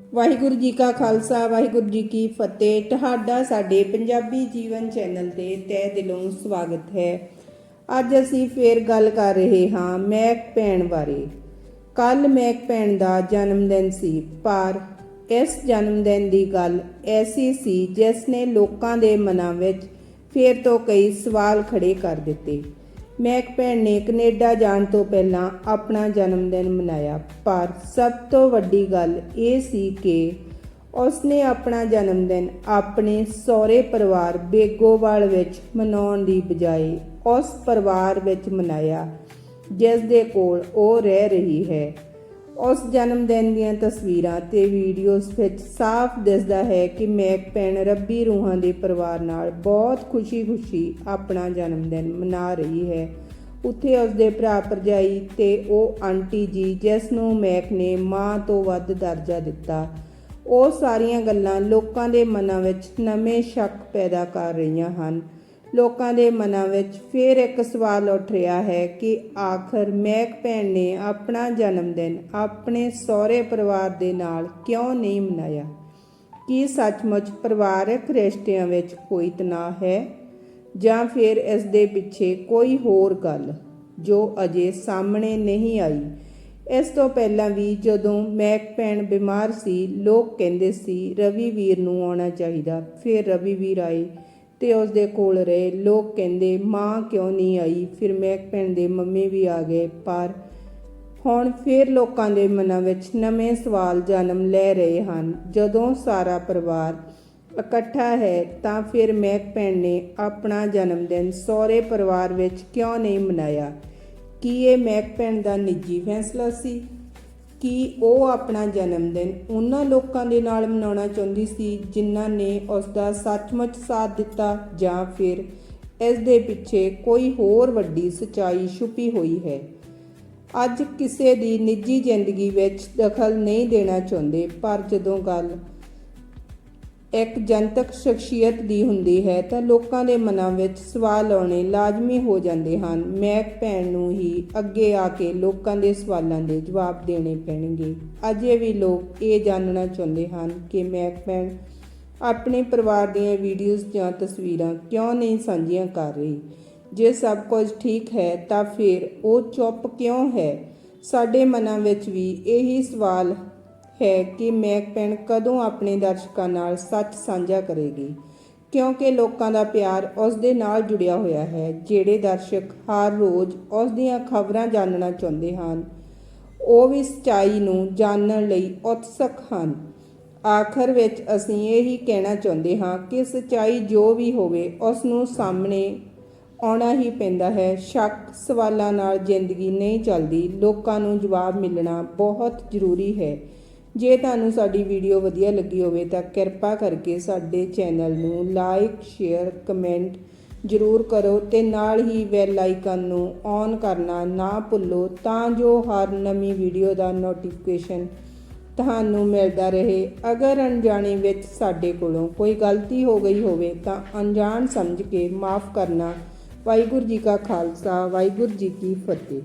ਵਾਹਿਗੁਰੂ ਜੀ ਕਾ ਖਾਲਸਾ, ਵਾਹਿਗੁਰੂ ਜੀ ਕੀ ਫਤਿਹ। ਤੁਹਾਡਾ ਸਾਡੇ ਪੰਜਾਬੀ ਜੀਵਨ ਚੈਨਲ ਤੇ ਤਹਿ ਦਿਲੋਂ ਸਵਾਗਤ ਹੈ। ਅੱਜ ਅਸੀਂ ਫੇਰ ਗੱਲ ਕਰ ਰਹੇ ਹਾਂ ਮੈਕ ਭੈਣ ਬਾਰੇ। ਕੱਲ ਮੈਕ ਭੈਣ ਦਾ ਜਨਮ ਦਿਨ ਸੀ, ਪਰ ਇਸ ਜਨਮ ਦਿਨ ਦੀ ਗੱਲ ਐਸੀ ਸੀ ਜਿਸ ਨੇ ਲੋਕਾਂ ਦੇ ਮਨਾਂ ਵਿੱਚ ਫੇਰ ਤੋਂ ਕਈ ਸਵਾਲ ਖੜੇ ਕਰ ਦਿੱਤੇ। ਮੈਂ ਇੱਕ ਭੈਣ ਨੇ ਕੈਨੇਡਾ ਜਾਣ ਤੋਂ ਪਹਿਲਾਂ ਆਪਣਾ ਜਨਮ ਦਿਨ ਮਨਾਇਆ। ਪਰ ਸਭ ਤੋਂ ਵੱਡੀ ਗੱਲ ਇਹ ਸੀ ਕਿ ਉਸਨੇ ਆਪਣਾ ਜਨਮ ਦਿਨ ਆਪਣੇ ਸਹੁਰੇ ਪਰਿਵਾਰ ਬੇਗੋਵਾਲ ਵਿੱਚ ਮਨਾਉਣ ਦੀ ਬਜਾਏ ਉਸ ਪਰਿਵਾਰ ਵਿੱਚ ਮਨਾਇਆ ਜਿਸ ਦੇ ਕੋਲ ਉਹ ਰਹਿ ਰਹੀ ਹੈ। ਉਸ ਜਨਮ ਦਿਨ ਦੀਆਂ ਤਸਵੀਰਾਂ ਤੇ ਵੀਡੀਓਜ਼ ਵਿੱਚ ਸਾਫ਼ ਦਿਸਦਾ ਹੈ ਕਿ ਮੈਕ ਭੈਣ ਰੱਬੀ ਰੂਹਾਂ ਦੇ ਪਰਿਵਾਰ ਨਾਲ ਬਹੁਤ ਖੁਸ਼ੀ-ਖੁਸ਼ੀ ਆਪਣਾ ਜਨਮ ਦਿਨ ਮਨਾ ਰਹੀ ਹੈ। ਉੱਥੇ ਉਸ ਦੇ ਭਰਾ ਭਰਜਾਈ ਤੇ ਉਹ ਆਂਟੀ ਜੀ, ਜਿਸ ਨੂੰ ਮੈਕ ਨੇ ਮਾਂ ਤੋਂ ਵੱਧ ਦਰਜਾ ਦਿੱਤਾ। ਉਹ ਸਾਰੀਆਂ ਗੱਲਾਂ ਲੋਕਾਂ ਦੇ ਮਨਾਂ ਵਿੱਚ ਨਵੇਂ ਸ਼ੱਕ ਪੈਦਾ ਕਰ ਰਹੀਆਂ ਹਨ। ਲੋਕਾਂ ਦੇ ਮਨਾਂ ਵਿੱਚ ਫਿਰ ਇੱਕ ਸਵਾਲ ਉੱਠ ਰਿਹਾ ਹੈ ਕਿ ਆਖਰ ਮੈਕ ਭੈਣ ਨੇ ਆਪਣਾ ਜਨਮ ਦਿਨ ਆਪਣੇ ਸਹੁਰੇ ਪਰਿਵਾਰ ਦੇ ਨਾਲ ਕਿਉਂ ਨਹੀਂ ਮਨਾਇਆ? ਕੀ ਸੱਚਮੁੱਚ ਪਰਿਵਾਰਕ ਰਿਸ਼ਤਿਆਂ ਵਿੱਚ ਕੋਈ ਤਣਾਅ ਹੈ? ਜਾਂ ਫਿਰ ਇਸ ਦੇ ਪਿੱਛੇ ਕੋਈ ਹੋਰ ਗੱਲ ਜੋ ਅਜੇ ਸਾਹਮਣੇ ਨਹੀਂ ਆਈ? ਇਸ ਤੋਂ ਪਹਿਲਾਂ ਵੀ ਜਦੋਂ ਮੈਕ ਭੈਣ ਬਿਮਾਰ ਸੀ, ਲੋਕ ਕਹਿੰਦੇ ਸੀ, ਰਵੀ ਵੀਰ ਨੂੰ ਆਉਣਾ ਚਾਹੀਦਾ। ਫਿਰ ਰਵੀ ਵੀਰ ਆਏ। ਤੇ ਉਸ ਦੇ ਕੋਲ ਰਹੇ। ਲੋਕ ਕਹਿੰਦੇ, ਮਾਂ ਕਿਉਂ ਨਹੀਂ ਆਈ? ਫਿਰ ਮੈਕ ਭੈਣ ਦੇ ਮੰਮੀ ਵੀ ਆ ਗਏ। ਪਰ ਹੁਣ ਫਿਰ ਲੋਕਾਂ ਦੇ ਮਨਾਂ ਵਿੱਚ ਨਵੇਂ ਸਵਾਲ ਜਨਮ ਲੈ ਰਹੇ ਹਨ। ਜਦੋਂ ਸਾਰਾ ਪਰਿਵਾਰ ਇਕੱਠਾ ਹੈ, ਤਾਂ ਫਿਰ ਮੈਕ ਭੈਣ ਨੇ ਆਪਣਾ ਜਨਮ ਦਿਨ ਸਹੁਰੇ ਪਰਿਵਾਰ ਵਿੱਚ ਕਿਉਂ ਨਹੀਂ ਮਨਾਇਆ? ਕੀ ਇਹ ਮੈਕ ਭੈਣ ਦਾ ਨਿੱਜੀ ਫੈਸਲਾ ਸੀ? ਕਿ ਉਹ ਆਪਣਾ ਜਨਮ ਦਿਨ ਉਹਨਾਂ ਲੋਕਾਂ ਦੇ ਨਾਲ ਮਨਾਉਣਾ ਚਾਹੁੰਦੀ ਸੀ ਜਿਨ੍ਹਾਂ ਨੇ ਉਸ ਦਾ ਸੱਚਮੁੱਚ ਸਾਥ ਦਿੱਤਾ ਜਾਂ ਫਿਰ ਇਸ ਦੇ ਪਿੱਛੇ ਕੋਈ ਹੋਰ ਵੱਡੀ ਸਚਾਈ ਛੁਪੀ ਹੋਈ ਹੈ। ਅੱਜ ਕਿਸੇ ਦੀ ਨਿੱਜੀ ਜ਼ਿੰਦਗੀ ਵਿੱਚ ਦਖਲ ਨਹੀਂ ਦੇਣਾ ਚਾਹੁੰਦੇ, ਪਰ ਜਦੋਂ ਗੱਲ ਇੱਕ ਜਨਤਕ ਸ਼ਖਸੀਅਤ ਦੀ ਹੁੰਦੀ ਹੈ ਤਾਂ ਲੋਕਾਂ ਦੇ ਮਨਾਂ ਵਿੱਚ ਸਵਾਲ ਆਉਣੇ ਲਾਜ਼ਮੀ ਹੋ ਜਾਂਦੇ ਹਨ। ਮੈਕ ਭੈਣ ਨੂੰ ਹੀ ਅੱਗੇ ਆ ਕੇ ਲੋਕਾਂ ਦੇ ਸਵਾਲਾਂ ਦੇ ਜਵਾਬ ਦੇਣੇ ਪੈਣਗੇ। ਅਜੇ ਵੀ ਲੋਕ ਇਹ ਜਾਣਨਾ ਚਾਹੁੰਦੇ ਹਨ ਕਿ ਮੈਕ ਭੈਣ ਆਪਣੇ ਪਰਿਵਾਰ ਦੀਆਂ ਵੀਡੀਓਜ਼ ਜਾਂ ਤਸਵੀਰਾਂ ਕਿਉਂ ਨਹੀਂ ਸਾਂਝੀਆਂ ਕਰ ਰਹੀ? ਜੇ ਸਭ ਕੁਝ ਠੀਕ ਹੈ ਤਾਂ ਫਿਰ ਉਹ ਚੁੱਪ ਕਿਉਂ ਹੈ? ਸਾਡੇ ਮਨਾਂ ਵਿੱਚ ਵੀ ਇਹੀ ਸਵਾਲ ਹੈ ਕਿ ਮੈਕ ਕਦੋਂ ਆਪਣੇ ਦਰਸ਼ਕਾਂ ਨਾਲ ਸੱਚ ਸਾਂਝਾ ਕਰੇਗੀ, ਕਿਉਂਕਿ ਲੋਕਾਂ ਦਾ ਪਿਆਰ ਉਸ ਦੇ ਨਾਲ ਜੁੜਿਆ ਹੋਇਆ ਹੈ, ਜਿਹੜੇ ਦਰਸ਼ਕ ਹਰ ਰੋਜ਼ ਉਸ ਦੀਆਂ ਖਬਰਾਂ ਜਾਣਨਾ ਚਾਹੁੰਦੇ ਹਨ, ਉਹ ਵੀ ਸਚਾਈ ਨੂੰ ਜਾਣਨ ਲਈ ਉਤਸੁਕ ਹਨ। ਆਖਰ ਵਿੱਚ ਅਸੀਂ ਇਹੀ ਕਹਿਣਾ ਚਾਹੁੰਦੇ ਹਾਂ ਕਿ ਸਚਾਈ ਜੋ ਵੀ ਹੋਵੇ, ਉਸ ਨੂੰ ਸਾਹਮਣੇ ਆਉਣਾ ਹੀ ਪੈਂਦਾ ਹੈ। ਸ਼ੱਕ ਸਵਾਲਾਂ ਨਾਲ ਜ਼ਿੰਦਗੀ ਨਹੀਂ ਚੱਲਦੀ, ਲੋਕਾਂ ਨੂੰ ਜਵਾਬ ਮਿਲਣਾ ਬਹੁਤ ਜ਼ਰੂਰੀ ਹੈ। ਜੇ ਤੁਹਾਨੂੰ ਸਾਡੀ ਵੀਡੀਓ ਵਧੀਆ ਲੱਗੀ ਹੋਵੇ ਤਾਂ ਕਿਰਪਾ ਕਰਕੇ ਸਾਡੇ ਚੈਨਲ ਨੂੰ ਲਾਈਕ, ਸ਼ੇਅਰ, ਕਮੈਂਟ ਜ਼ਰੂਰ ਕਰੋ ਤੇ ਨਾਲ ਹੀ ਬੈਲ ਆਈਕਨ ਨੂੰ ਔਨ ਕਰਨਾ ਨਾ ਭੁੱਲੋ ਤਾਂ ਜੋ ਹਰ ਨਵੀਂ ਵੀਡੀਓ ਦਾ ਨੋਟੀਫਿਕੇਸ਼ਨ ਤੁਹਾਨੂੰ ਮਿਲਦਾ ਰਹੇ। ਅਗਰ ਅਣਜਾਣੇ ਵਿੱਚ ਸਾਡੇ ਕੋਲੋਂ ਕੋਈ ਗਲਤੀ ਹੋ ਗਈ ਹੋਵੇ ਤਾਂ ਅਣਜਾਣ ਸਮਝ ਕੇ ਮਾਫ ਕਰਨਾ। ਵਾਹਿਗੁਰੂ ਜੀ ਕਾ ਖਾਲਸਾ, ਵਾਹਿਗੁਰੂ ਜੀ ਕੀ ਫਤਿਹ।